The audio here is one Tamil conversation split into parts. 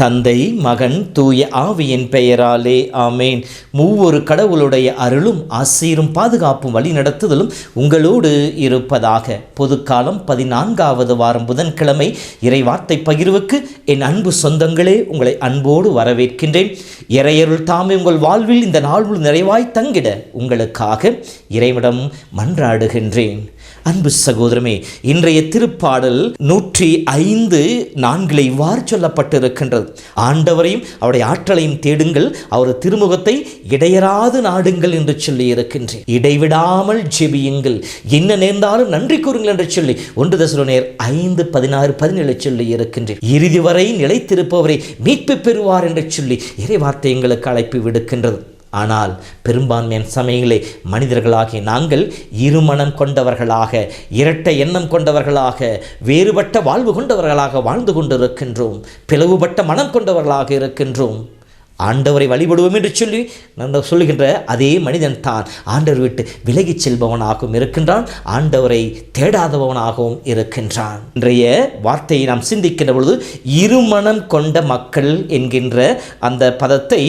தந்தை மகன் தூய ஆவியின் பெயராலே ஆமேன். மூவொரு கடவுளுடைய அருளும் ஆசீரும் பாதுகாப்பும் வழி நடத்துதலும் உங்களோடு இருப்பதாக. பொதுக்காலம் பதினான்காவது வாரம் புதன்கிழமை இறைவார்த்தை பகிர்வுக்கு என் அன்பு சொந்தங்களே உங்களை அன்போடு வரவேற்கின்றேன். இறையருள் தாமே உங்கள் வாழ்வில் இந்த நாள் நிறைவாய் தங்கிட உங்களுக்காக இறைவிடம் மன்றாடுகின்றேன். அன்பு சகோதரமே இன்றைய திருப்பாடல் நூற்றி ஐந்து நான்கில் இவ்வாறு சொல்லப்பட்டிருக்கின்றது. ஆண்டவரையும் அவருடைய ஆற்றலையும் தேடுங்கள் அவர் திருமுகத்தை இடையராது நாடுங்கள் என்று சொல்லி இருக்கின்றேன். இடைவிடாமல் ஜெபியுங்கள். என்ன நேர்ந்தாலும் நன்றி கூறுங்கள் என்று சொல்லி ஒன்று தசுரநேர் ஐந்து பதினாறு பதினேழு சொல்லி இருக்கின்றேன். இறுதி வரை நிலைத்திருப்பவரை மீட்பு பெறுவார் என்று சொல்லி இறைவார்த்தை எங்களுக்கு அழைப்பு விடுக்கின்றது. ஆனால் பெரும்பான்மையான சமயங்களே மனிதர்களாகிய நாங்கள் இருமணம் கொண்டவர்களாக இரட்டை எண்ணம் கொண்டவர்களாக வேறுபட்ட வாழ்வு கொண்டவர்களாக வாழ்ந்து கொண்டிருக்கின்றோம். பிளவுபட்ட மனம் கொண்டவர்களாக இருக்கின்றோம். ஆண்டவரை வழிபடுவோம் என்று சொல்லி நான் சொல்லுகின்ற அதே மனிதன் தான். ஆண்டவர் விட்டு விலகிச் செல்பவனாகவும் இருக்கின்றான் ஆண்டவரை தேடாதவனாகவும் இருக்கின்றான். இன்றைய வார்த்தையை நாம் சிந்திக்கின்ற பொழுது இருமணம் கொண்ட மக்கள் என்கின்ற அந்த பதத்தை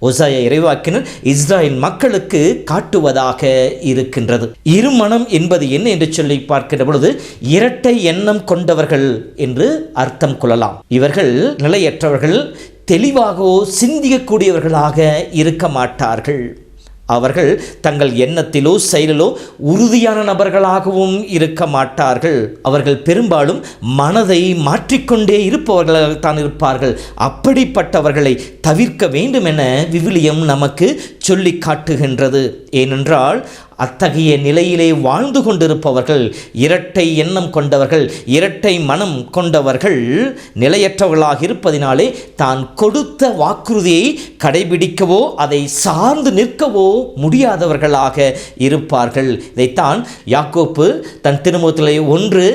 ஒசாய இறைவாக்கினர் இஸ்ராயல் மக்களுக்கு காட்டுவதாக இருக்கின்றது. இருமணம் என்பது என்ன என்று சொல்லி பார்க்கின்ற பொழுது இரட்டை எண்ணம் கொண்டவர்கள் என்று அர்த்தம் கொள்ளலாம். இவர்கள் நிலையற்றவர்கள் தெளிவாகவோ சிந்திக்கக்கூடியவர்களாக இருக்க மாட்டார்கள். அவர்கள் தங்கள் எண்ணத்திலோ செயலிலோ உறுதியான நபர்களாகவும் இருக்க மாட்டார்கள். அவர்கள் பெரும்பாலும் மனதை மாற்றிக்கொண்டே இருப்பவர்களாகத்தான் இருப்பார்கள். அப்படிப்பட்டவர்களை தவிர்க்க வேண்டும் என விவிலியம் நமக்கு சொல்லி காட்டுகின்றது. ஏனென்றால் அத்தகைய நிலையிலே வாழ்ந்து கொண்டிருப்பவர்கள் இரட்டை எண்ணம் கொண்டவர்கள் இரட்டை மனம் கொண்டவர்கள் நிலையற்றவர்களாக இருப்பதினாலே தான் கொடுத்த வாக்குறுதியை கடைபிடிக்கவோ அதை சார்ந்து நிற்கவோ முடியாதவர்களாக இருப்பார்கள். இதைத்தான் யாக்கோப்பு தன் திருமுகத்திலே ஒன்று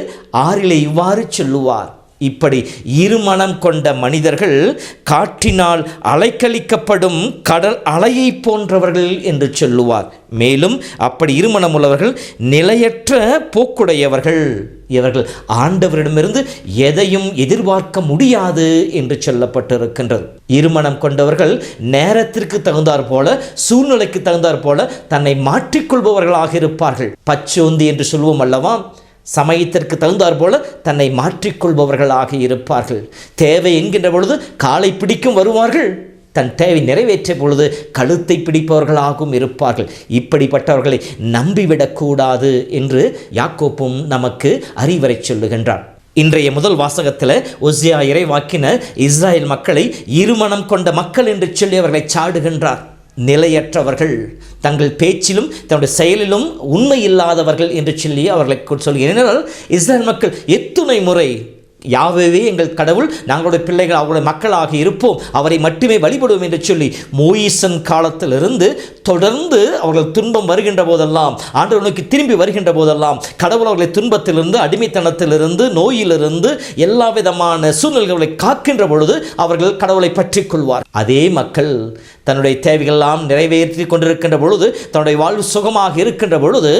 ஆறிலே இவ்வாறு சொல்லுவார். இப்படி இருமனம் கொண்ட மனிதர்கள் காற்றினால் அலைக்கழிக்கப்படும் கடல் அலையை போன்றவர்கள் என்று சொல்லுவார். மேலும் அப்படி இருமனம் உள்ளவர்கள் நிலையற்ற போக்குடையவர்கள். இவர்கள் ஆண்டவரிடமிருந்து எதையும் எதிர்பார்க்க முடியாது என்று சொல்லப்பட்டிருக்கின்றது. இருமனம் கொண்டவர்கள் நேரத்திற்கு தகுந்தார் போல சூழ்நிலைக்கு தகுந்தார் போல தன்னை மாற்றிக்கொள்பவர்களாக இருப்பார்கள். பச்சோந்தி என்று சொல்வோம் அல்லவா? சமயத்திற்கு தகுந்தார் போல தன்னை மாற்றிக்கொள்பவர்களாக இருப்பார்கள். தேவை என்கின்ற பொழுது காலை பிடிக்கும் வருவார்கள். தன் தேவை நிறைவேற்றிய பொழுது கழுத்தை பிடிப்பவர்களாகவும் இருப்பார்கள். இப்படிப்பட்டவர்களை நம்பிவிடக்கூடாது என்று யாக்கோப்பும் நமக்கு அறிவுரை சொல்லுகின்றார் இன்றைய முதல் வாசகத்தில் ஒசியா இறைவாக்கினர் இஸ்ராயல் மக்களை இருமணம் கொண்ட மக்கள் என்று சொல்லி அவர்களை சாடுகின்றார். நிலையற்றவர்கள். தங்கள் பேச்சிலும் தன்னுடைய செயலிலும் உண்மை இல்லாதவர்கள் என்று சொல்லி அவர்களை சொல்கிறேன் இஸ்ரேல் மக்கள் எத்துணை முறை யாவே எங்கள் கடவுள் நாங்களுடைய பிள்ளைகள் அவருடைய மக்களாக இருப்போம். அவரை மட்டுமே வழிபடுவோம் என்று சொல்லி மோயிசன் காலத்திலிருந்து தொடர்ந்து அவர்கள் துன்பம் வருகின்ற போதெல்லாம் ஆண்டவர்களுக்கு திரும்பி வருகின்ற போதெல்லாம் கடவுள் அவர்களை துன்பத்திலிருந்து அடிமைத்தனத்திலிருந்து நோயிலிருந்து எல்லா விதமான சூழ்நிலைகளை காக்கின்ற பொழுது அவர்கள் கடவுளை பற்றி கொள்வார். அதே மக்கள் தன்னுடைய தேவைகளெல்லாம் நிறைவேற்றி கொண்டிருக்கின்ற பொழுது தன்னுடைய வாழ்வு சுகமாக இருக்கின்ற பொழுது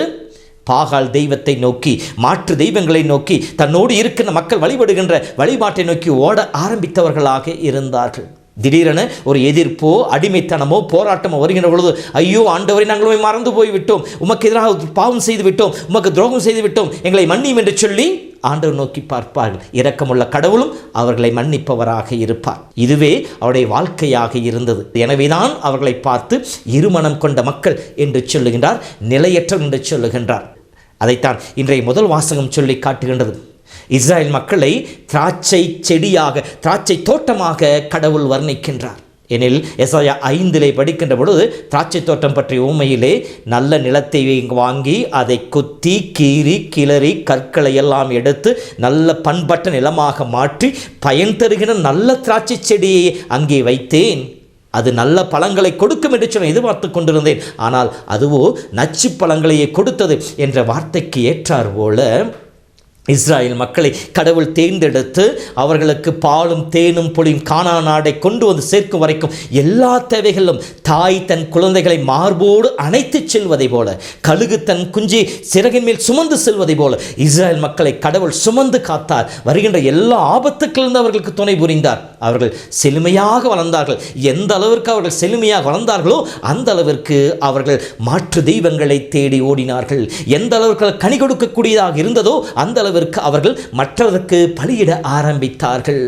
பாகால் தெய்வத்தை நோக்கி மாற்று தெய்வங்களை நோக்கி தன்னோடு இருக்கின்ற மக்கள் வழிபடுகின்ற வழிபாட்டை நோக்கி ஓட ஆரம்பித்தவர்களாக இருந்தார்கள். திடீரென ஒரு எதிர்ப்போ அடிமைத்தனமோ போராட்டமோ வருகின்ற பொழுது ஐயோ ஆண்டவரை நாங்கள் மறந்து போய்விட்டோம். உமக்கு எதிராக பாவம் செய்து விட்டோம் உமக்கு துரோகம் செய்து விட்டோம் எங்களை மன்னியும் என்று சொல்லி ஆண்டவர் நோக்கி பார்ப்பார்கள். இரக்கமுள்ள கடவுளும் அவர்களை மன்னிப்பவராக இருப்பார். இதுவே அவருடைய வாழ்க்கையாக இருந்தது. எனவேதான் அவர்களை பார்த்து இருமணம் கொண்ட மக்கள் என்று சொல்லுகின்றார் நிலையற்ற என்று சொல்லுகின்றார். அதைத்தான் இன்றைய முதல் வாசகம் சொல்லி காட்டுகின்றது. இஸ்ரேல் மக்களை திராட்சை செடியாக திராட்சை தோட்டமாக கடவுள் வர்ணிக்கின்றார். எனில் எஸ்ஐயா ஐந்திலே படிக்கின்ற பொழுது திராட்சை தோட்டம் பற்றிய உண்மையிலே நல்ல நிலத்தை வாங்கி அதை குத்தி கீறி கிளறி கற்களை எல்லாம் எடுத்து நல்ல பண்பட்ட நிலமாக மாற்றி பயன் தருகிற நல்ல திராட்சை செடியை அங்கே வைத்தேன். அது நல்ல பழங்களை கொடுக்கும் என்று சொல்ல எதிர்பார்த்து கொண்டிருந்தேன். ஆனால் அதுவோ நச்சு பழங்களையே கொடுத்தது என்ற வார்த்தைக்கு ஏற்றார் போல இஸ்ராயல் மக்களை கடவுள் தேர்ந்தெடுத்து அவர்களுக்கு பாலும் தேனும் பொழியும் காணா நாடை கொண்டு வந்து சேர்க்கும் வரைக்கும் எல்லா தேவைகளிலும் தாய் தன் குழந்தைகளை மார்போடு அணைத்துச் செல்வதை போல கழுகு தன் குஞ்சி சிறகின் மேல் சுமந்து செல்வதை போல இஸ்ராயல் மக்களை கடவுள் சுமந்து காத்தார். வருகின்ற எல்லா ஆபத்துக்களிலிருந்து அவர்களுக்கு துணை புரிந்தார். அவர்கள் செழுமையாக வளர்ந்தார்கள். எந்த அளவிற்கு அவர்கள் செழுமையாக வளர்ந்தார்களோ அந்த அளவிற்கு அவர்கள் மாற்று தெய்வங்களை தேடி ஓடினார்கள். எந்த அளவிற்கு கனி கொடுக்கக்கூடியதாக இருந்ததோ அந்த அளவிற்கு அவர்கள் மற்றவருக்கு பலியிட ஆரம்பித்தார்கள்.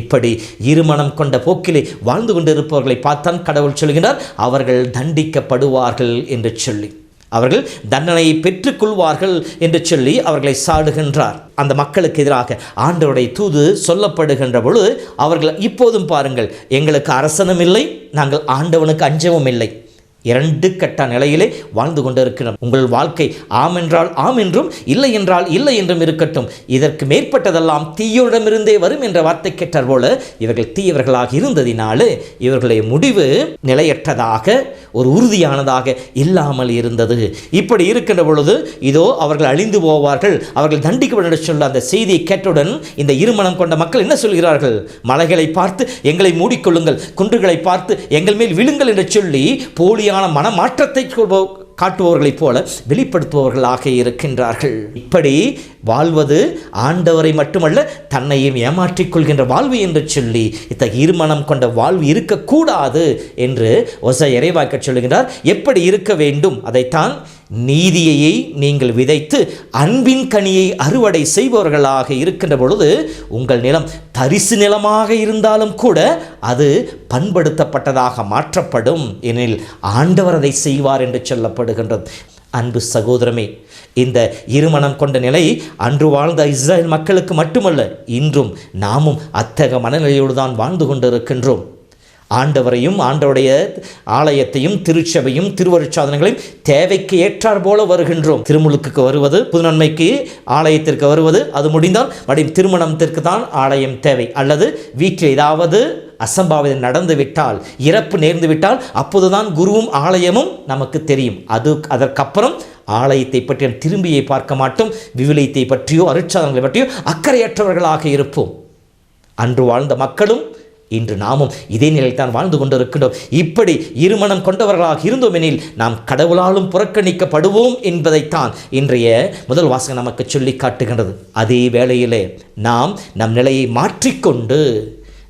இப்படி இருமணம் கொண்ட போக்கிலே வாழ்ந்து கொண்டிருப்பவர்களை பார்த்தான் கடவுள் சொல்கிறார். அவர்கள் தண்டிக்கப்படுவார்கள் என்று சொல்லி. அவர்கள் தண்டனையை பெற்றுக்கொள்வார்கள் என்று சொல்லி அவர்களை சாடுகின்றார். அந்த மக்களுக்கு எதிராக ஆண்டவருடைய தூது சொல்லப்படுகின்ற பொழுது அவர்கள் இப்போதும் பாருங்கள் எங்களுக்கு அரசனும் இல்லை நாங்கள் ஆண்டவனுக்கு அஞ்சவும் இல்லை. இரண்டு கட்ட நிலையிலே வாழ்ந்து கொண்டிருக்கிறோம். உங்கள் வாழ்க்கை ஆம் என்றால் ஆம் என்றும் இல்லை என்றால் இல்லை என்றும் இருக்கட்டும். இதற்கு மேற்பட்டதெல்லாம் தீயோடமிருந்தே வரும் என்ற வார்த்தை கேட்டார் போல இவர்கள் தீயவர்களாக இருந்ததினாலே இவர்களுடைய முடிவு நிலையற்றதாக ஒரு உறுதியானதாக இல்லாமல் இருந்தது. இப்படி இருக்கின்ற பொழுது இதோ அவர்கள் அழிந்து போவார்கள். அவர்கள் தண்டிக்கப்பட சொல்ல அந்த செய்தியை கேட்டவுடன் இந்த இருமணம் கொண்ட மக்கள் என்ன சொல்கிறார்கள்? மலைகளை பார்த்து எங்களை மூடிக்கொள்ளுங்கள் குன்றுகளை பார்த்து எங்கள் மேல் விழுங்கள் என்று சொல்லி போலியான மனமாற்றத்தை காட்டுபவர்களைப் போல வெளிப்படுத்துபவர்களாக இருக்கின்றார்கள். இப்படி வாழ்வது ஆண்டவரை மட்டுமல்ல தன்னையும் ஏமாற்றிக் கொள்கின்ற வாழ்வு என்று சொல்லி இத்தகைய இருமனம் கொண்ட வாழ்வு இருக்கக்கூடாது என்று ஒச இறைவாக்க சொல்லுகின்றார். எப்படி இருக்க வேண்டும்? அதைத்தான் நீதியையை நீங்கள் விதைத்து அன்பின் கனியை அறுவடை செய்பவர்களாக இருக்கின்ற பொழுது உங்கள் நிலம் தரிசு நிலமாக இருந்தாலும் கூட அது பண்படுத்தப்பட்டதாக மாற்றப்படும். எனில் ஆண்டவர் அதை செய்வார் என்று சொல்லப்படுகின்றது. அன்பு சகோதரமே இந்த இருமணம் கொண்ட நிலை அன்று வாழ்ந்த இஸ்ரேல் மக்களுக்கு மட்டுமல்ல இன்றும் நாமும் அத்தகைய மனநிலையோடு தான் வாழ்ந்து கொண்டிருக்கின்றோம். ஆண்டவரையும் ஆண்டவருடைய ஆலயத்தையும் திருச்சபையும் திருவருட்சாதனங்களையும் தேவைக்கு ஏற்றார் போல வருகின்றோம். திருமுழுக்கு வருவது புதுநன்மைக்கு ஆலயத்திற்கு வருவது அது முடிந்தால் மறுபடியும் திருமணத்திற்கு தான் ஆலயம் தேவை. அல்லது வீட்டில் ஏதாவது அசம்பாவிதம் நடந்து விட்டால் இறப்பு நேர்ந்து விட்டால் அப்போதுதான் குருவும் ஆலயமும் நமக்கு தெரியும். அது அதற்கப்புறம் ஆலயத்தை பற்றிய திரும்பியை பார்க்க மாட்டோம். விவிலியத்தை பற்றியோ அருட்சாதனங்களை பற்றியோ அக்கறையற்றவர்களாக இருப்போம். அன்று வாழ்ந்த மக்களும் இன்று நாமும் இதே நிலையில் தான் வாழ்ந்து கொண்டிருக்கின்றோம். இப்படி இருமணம் கொண்டவர்களாக இருந்தோமெனில் நாம் கடவுளாலும் புறக்கணிக்கப்படுவோம் என்பதைத்தான் இன்றைய முதல் வாசகம் நமக்கு சொல்லி காட்டுகின்றது. அதே வேளையிலே நாம் நம் நிலையை மாற்றிக்கொண்டு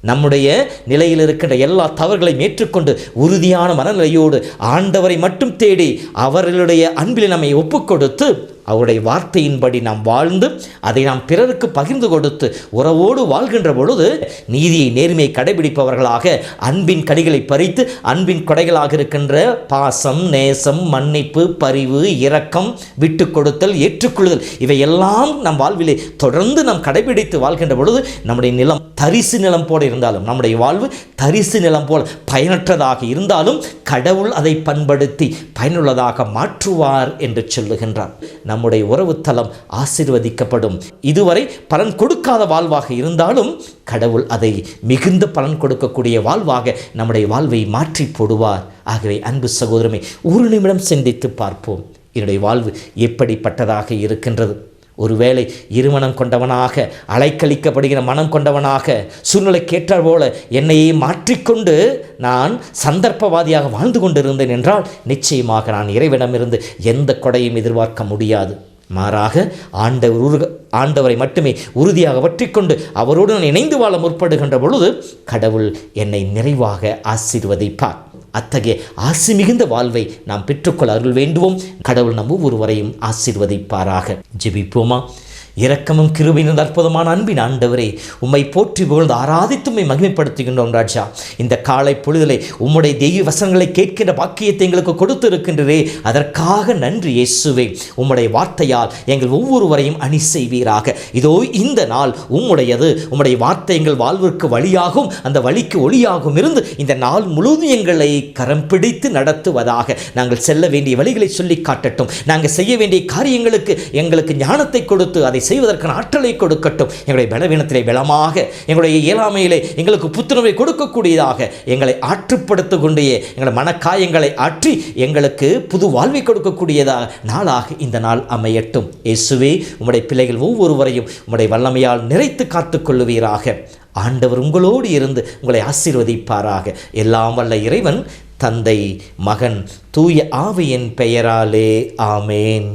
நம்முடைய நிலையில் இருக்கின்ற எல்லா தவறுகளையும் ஏற்றுக்கொண்டு உறுதியான மனநிலையோடு ஆண்டவரை மட்டும் தேடி அவர்களுடைய அன்பில் நம்மை ஒப்புக்கொடுத்து அவருடைய வார்த்தையின்படி நாம் வாழ்ந்து அதை நாம் பிறருக்கு பகிர்ந்து கொடுத்து உறவோடு வாழ்கின்ற பொழுது நீதியை நேர்மையை கடைபிடிப்பவர்களாக அன்பின் கடிகளை பறித்து அன்பின் கொடைகளாக இருக்கின்ற பாசம் நேசம் மன்னிப்பு பரிவு இரக்கம் விட்டு கொடுத்தல் ஏற்றுக்கொள்ளுதல் இவையெல்லாம் நம் வாழ்விலே தொடர்ந்து நாம் கடைபிடித்து வாழ்கின்ற பொழுது நம்முடைய நிலம் தரிசு நிலம் போல இருந்தாலும் நம்முடைய வாழ்வு தரிசு நிலம் போல் பயனற்றதாக இருந்தாலும் கடவுள் அதை பண்படுத்தி பயனுள்ளதாக மாற்றுவார் என்று சொல்லுகின்றார். நம்முடைய உறவுத்தலம் ஆசிர்வதிக்கப்படும். இதுவரை பலன் கொடுக்காத வாழ்வாக இருந்தாலும் கடவுள் அதை மிகுந்த பலன் கொடுக்கக்கூடிய வாழ்வாக நம்முடைய வாழ்வை மாற்றி போடுவார். ஆகவே அன்பு சகோதரமே ஒரு நிமிடம் சிந்தித்து பார்ப்போம். என்னுடைய வாழ்வு எப்படிப்பட்டதாக இருக்கின்றது? ஒருவேளை இருமணம் கொண்டவனாக அலைக்கழிக்கப்படுகிற மனம் கொண்டவனாக சூழ்நிலைக்கேற்றார் போல என்னையே மாற்றிக்கொண்டு நான் சந்தர்ப்பவாதியாக வாழ்ந்து கொண்டிருந்தேன் என்றால் நிச்சயமாக நான் இறைவிடமிருந்து எந்த கொடையும் எதிர்பார்க்க முடியாது. மாறாக ஆண்டவர் உருக ஆண்டவரை மட்டுமே உறுதியாக பற்றிக்கொண்டு அவரோடு நான் இணைந்து வாழ முற்படுகின்ற பொழுது கடவுள் என்னை நிறைவாக ஆசீர்வதிப்பார். அத்தகைய ஆசி மிகுந்த வாழ்வை நாம் பெற்றுக்கொள்ள அருள் வேண்டுவோம். கடவுள் நம் ஒவ்வொருவரையும் ஆசீர்வதிப்பாராக. ஜெபிப்போமா? இரக்கமும் கிருபையின் அற்புதமான அன்பின் ஆண்டவரே உம்மை போற்றி புகழ்ந்து ஆராதித்து உம்மை மகிமைப்படுத்துகின்றோம் ராஜா. இந்த காலை பொழுதிலே உம்முடைய தெய்வ வசனங்களை கேட்கின்ற பாக்கியத்தை எங்களுக்கு கொடுத்து இருக்கின்றதே அதற்காக நன்றி இயேசுவே. உம்முடைய வார்த்தையால் எங்கள் ஒவ்வொருவரையும் அணி செய்வீராக. இதோ இந்த நாள் உம்முடையது. உம்முடைய வார்த்தை எங்கள் வாழ்விற்கு வழியாகும் அந்த வழிக்கு ஒளியாகும் இருந்து இந்த நாள் முழுவதும் எங்களை கரம் பிடித்து நடத்துவதாக நாங்கள் செல்ல வேண்டிய வழிகளை சொல்லி காட்டட்டும். நாங்கள் செய்ய வேண்டிய காரியங்களுக்கு எங்களுக்கு ஞானத்தை கொடுத்து அதை செய்வதற்கான ஆற்றலை கொடுக்கட்டும். எங்களுடைய பலவீனத்திலே பலமாக எங்களுடைய இயலாமையிலே எங்களுக்கு புத்துணர்வை கொடுக்கக்கூடியதாக எங்களை ஆற்றுப்படுத்த கொண்டே எங்களை மனக்காயங்களை ஆற்றி எங்களுக்கு புது வாழ்வை கொடுக்கக்கூடியதாக நாளாக இந்த நாள் அமையட்டும். இயேசுவே உம்முடைய பிள்ளைகள் ஒவ்வொருவரையும் உம்முடைய வல்லமையால் நிறைத்து காத்துக்கொள்ளுவீராக ஆண்டவர் உங்களோடு இருந்து உங்களை ஆசீர்வதிப்பாராக. எல்லாம் வல்ல இறைவன் தந்தை மகன் தூய ஆவியின் பெயராலே ஆமேன்.